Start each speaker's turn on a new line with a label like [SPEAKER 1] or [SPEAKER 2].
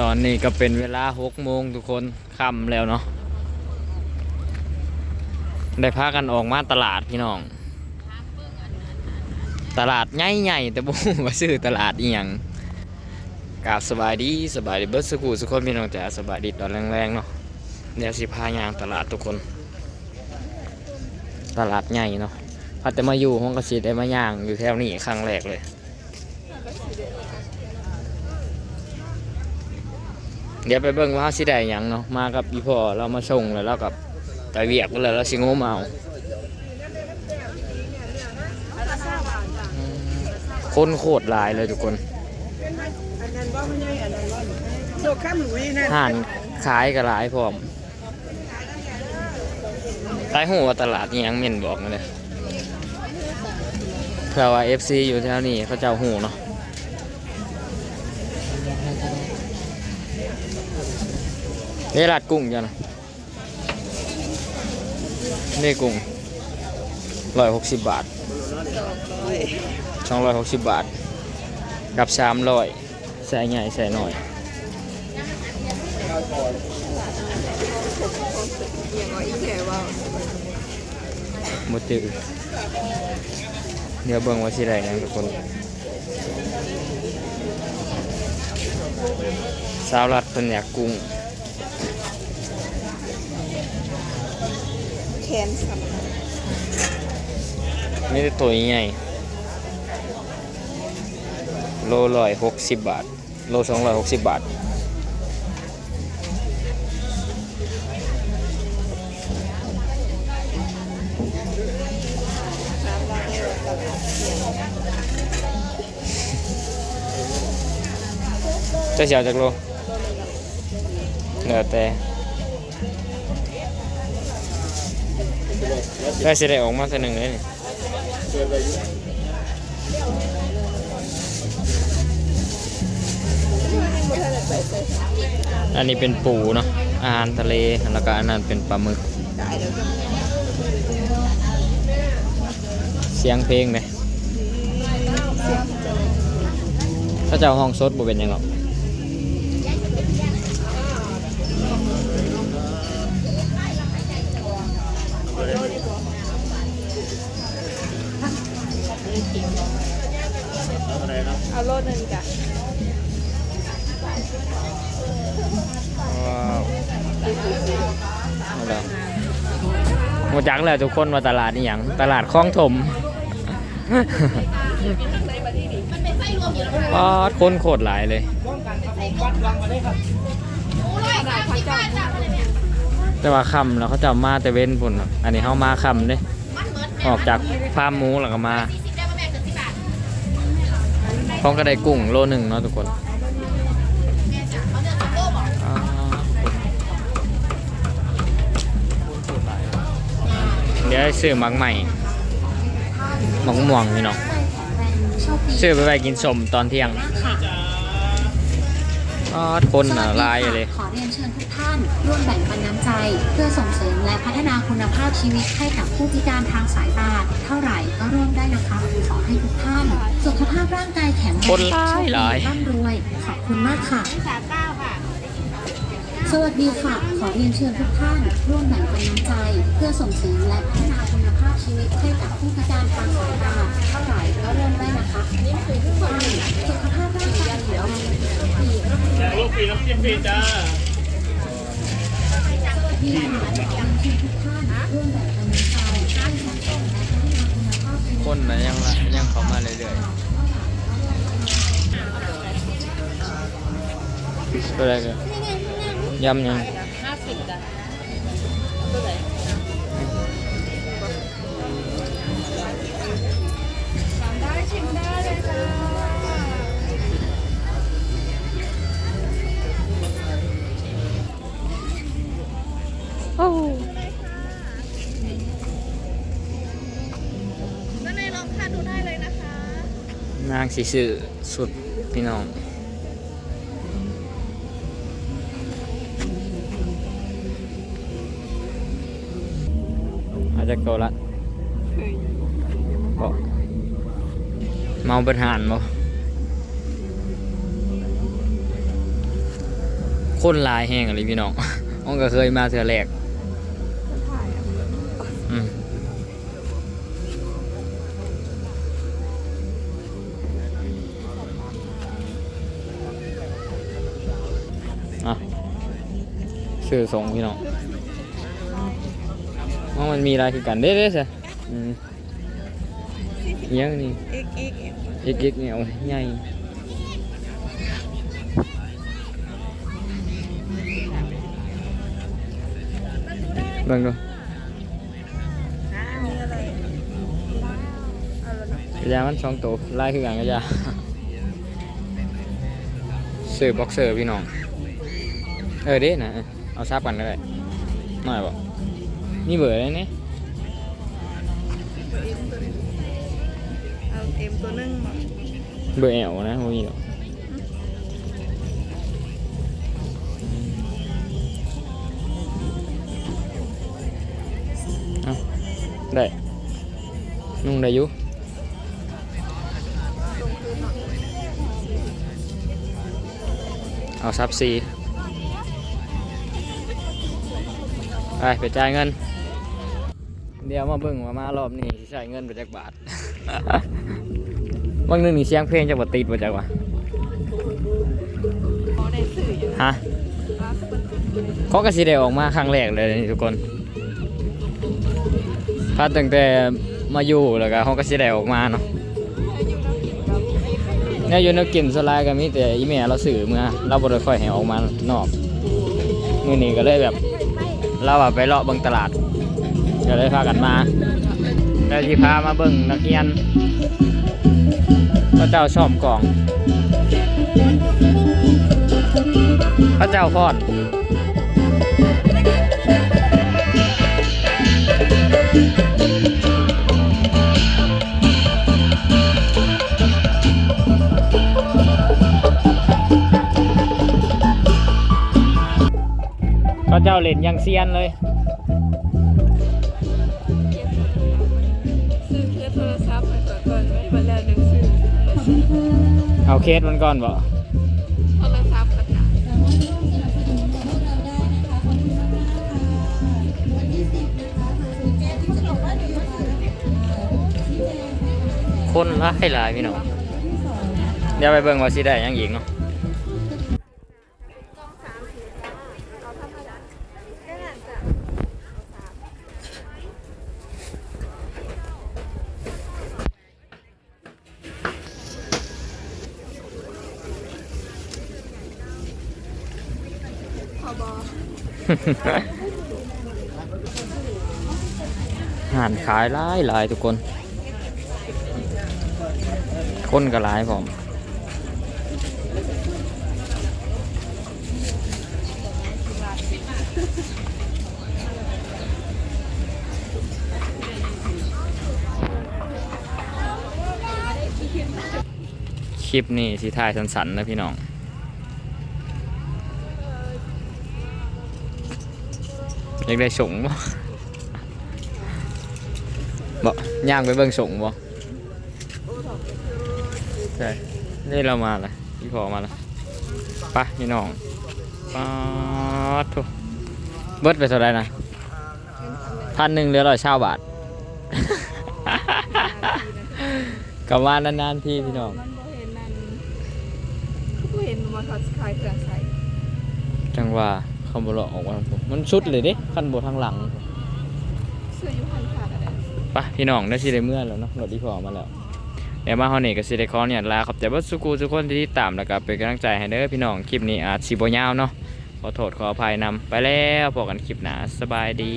[SPEAKER 1] ตอนนี้ก็เป็นเวลาหกโมงทุกคนค่ำแล้วเนาะได้พากันออกมาตลาดพี่น้อง ตลาดใหญ่ๆแต่บ่รู้ว่าซื้อตลาดอีหยังกาบสบายดีสบายดีเบิดสุขุสุกคนพี่น้องจ๋าสบายดีตอนแรงๆเนาะเดี๋ยวสิพายางตลาดทุกคน ตลาดใหญ่เนาะพอแต่มาอยู่ห้องกระสิได้มาย่างอยู่แถวนี้ครั้งแรกเลย เดี๋ยวไปเบิ่งว่าเราสิได้หยังเนาะมากับอีพ่อเรามาส่งแล้วเรากับไปเวียกแล้วเราสิงมเอาอืมคนโคตรหลายเลยทุกคน
[SPEAKER 2] อันนั้นว่ามันใหญ่อันนั้นว่าโลกข้ามหลุยนั่น
[SPEAKER 1] ห่านขายก็หลายพร้อมขายหัวาตลาดนี่ยังเม่นบอกมาเลยเผื่อว่า FC อยู่แถวนี้เขาเจ้าหูเนาะ นี่ลาดกุ้งจ้ะนะนี่กุ้งร้อยหกสิบบาทสองร้อยหกสิบบาท กับสามร้อยใส่ใหญ่ใส่หน่อยมดจือเดี๋ยวเบิ่งว่าสิได้หยังทุกคนสาวรัดเป็นอยากกุ้ง
[SPEAKER 2] แข นสับ
[SPEAKER 1] ไม่ตัวใหญ่โลร้อยหกสิบบาท โลสองร้อยหกสิบบาทจะเสียวจากโลเหลือแต่ ได้สิได้ออกมาตัวหนึ่งเลยนี่อันนี้เป็นปูเนาะอาหารทะเลแล้วก็อันนั้นเป็นปลาหมึก เสียงเพลงเลยถ้าเจ้าห้องสดบ่เป็นยังหรอก
[SPEAKER 2] เอาโลนึงจ้ะ
[SPEAKER 1] ว้าวเอาล่ะหมดจักแล้วทุกคนว่าตลาดนี่หยังตลาดคลองถมว้าดคนโคตรหลายเลยแต่ว่าคำแล้วเขาจะเอามาแต่เว้นพุ่นครับอันนี้เขามาคำเด้ออกจากฟาร์มหมูแล้วก็มา พร้อมก็ได้กุ้งโลหนึ่งเนาะทุกคนอ่าเดี๋ยวให้ซื้อหมักใหม่หมักม่วงพี่น้องซื้อไปไปกินสมตอนเที่ยง อ๋อคนอะลายเลย
[SPEAKER 3] ขอเรียนเชิญทุกท่าน ร่วมแบ่งปันน้ำใจ เพื่อส่งเสริมและพัฒนาคุณภาพชีวิตให้กับผู้พิการทางสายตา เท่าไหร่ก็ร่วมได้นะคะขอให้ทุกท่าน สุขภาพร่างกายแข็งแรง
[SPEAKER 1] คนหลาย
[SPEAKER 3] โชคดี
[SPEAKER 1] หลาย
[SPEAKER 3] ร่ำรวย ขอบคุณมากค่ะสวัสดีค่ะ ขอเรียนเชิญทุกท่าน ร่วมแบ่งปันน้ำใจ เพื่อส่งเสริมและพัฒนาคุณภาพชีวิตให้กับผู้พิการทางสายตาเท่าไหร่ก็เริ่มได้นะคะทุกท่านสุขภาพ
[SPEAKER 4] ลูกฟรีน้ำจิ้มฟรีจ้า
[SPEAKER 3] ที่มาจากการที่ทุกท่านร่วมแบ่งปันน้ำใจให้สังคมและพัฒนาคุณภาพชีวิต
[SPEAKER 1] คนนะยังละยังเข้ามาเรื่อยๆตัวอะไรกันยำยัง นางสีสื่อสุดพี่น้องอาจจะโกละบอกเมาเป็นหานบ่คนหลายแห้งอะไรพี่น้องอ้องก็เคยมาเทื่อแรก
[SPEAKER 2] ถ่ายอะ
[SPEAKER 1] อืม อะชื่อส่งพี่น้องว่ามันมีอะไรคือกันเด้เด้ใช่อืมอิหยังนี่
[SPEAKER 2] เอกเอกเอ็ก
[SPEAKER 1] เอ็กเอ็กเนี่ยโอ้ยใหญ่เบิ่งดู
[SPEAKER 2] มีอะไรเล้วเนาะ
[SPEAKER 1] กระยามันสองตัวไล่คือกันกระยาซื้อบ็อกเซอร์พี่น้อง เออเด้นะเอาซับกันก็ได้หน่อยบอกนี่เบอร์อะไรเนี่ย
[SPEAKER 2] เอาเอ็มตัวหนึงมา
[SPEAKER 1] เบอร์แอลนะโอ้ยหรอกเอาได้นุ่งได้อยู่เอาซับซี ไปไปจ่ายเงิน เดี๋ยวมาเบิ่งว่ามารอบนี้สิใช้เงินไปจักบาท บางนึงนี่เสียงเพลงจะบ่ติดบ่จักวะ
[SPEAKER 2] เขาได้สื่ออยู่
[SPEAKER 1] ฮะ
[SPEAKER 2] ว่าเปิด
[SPEAKER 1] เขาก็สิได้ออกมาครั้งแรกเลยนี่ทุกคนถ้าตั้งแต่มาอยู่แล้วก็เขาก็สิได้ออกมาเนาะเนี่ยอยู่ในกลิ่นสลายก็มีแต่อีเมลเราสื่อเมื่อเราบ่ได้ค่อยให้ออกมานอกมื้อนี้ก็เลยแบบ เราอะไปเลาะเบิ่งตลาดก็เลยพากันมาแล้วที่พามาเบิ่งนักเรียนพระเจ้าซ่อมกล่อง พระเจ้าพอด พระเจ้าเล่นอยังเซียนเลย
[SPEAKER 2] ซื้อเครื่องโทรศัพท์ไปก่อนก่อนไม่มาแล้วหนังสือ
[SPEAKER 1] เอาเคสมันก่อนบ่
[SPEAKER 2] โทรศัพท์กระถาง
[SPEAKER 1] คนร้ายหลายพี่น้องเดี๋ยวไปเบิ่งว่าสิได้หยังอีกเนาะ ห่านขายหลายหลายทุกคน คนก็หลายผมคลิปนี้สิถ่ายสันๆนะพี่น้อง อยากได้สงบ่บ่ย่างไปเบิ่งสงบ่ใช่นี่เรามาละพี่พอมาละไปะพี่น้องป๊าดทุเบิดไปเท่าไหรนะพันหนึ่งเหลือร้อยเช่าบาทกลับมานานๆพี่พี่น้อง
[SPEAKER 2] มันบ่เห็นนั่นเขาบ่เห็นว่าเขาขายเครื่องใส่
[SPEAKER 1] จังว่า คำบลออกมาผมมันชุดเลยเดิขั้นบททางหลัง
[SPEAKER 2] ซื้ออยู่พันขาดอะไร
[SPEAKER 1] ไปะพี่น้องได้สิได้เมื่อแล้วเนาะรถที่พอมาแล้วเดี๋ยวมาเฮานี่ก็สิได้ขอเนี่ยลาขอบใจเบิดสุกูทุกคนที่ติดตามแล้วก็เป็นกำลังใจให้เด้อพี่น้องคลิปนี้อาจสิบ่ยาวเนาะขอโทษขออภัยนำไปแล้วพบกันคลิปหน้าสบายดี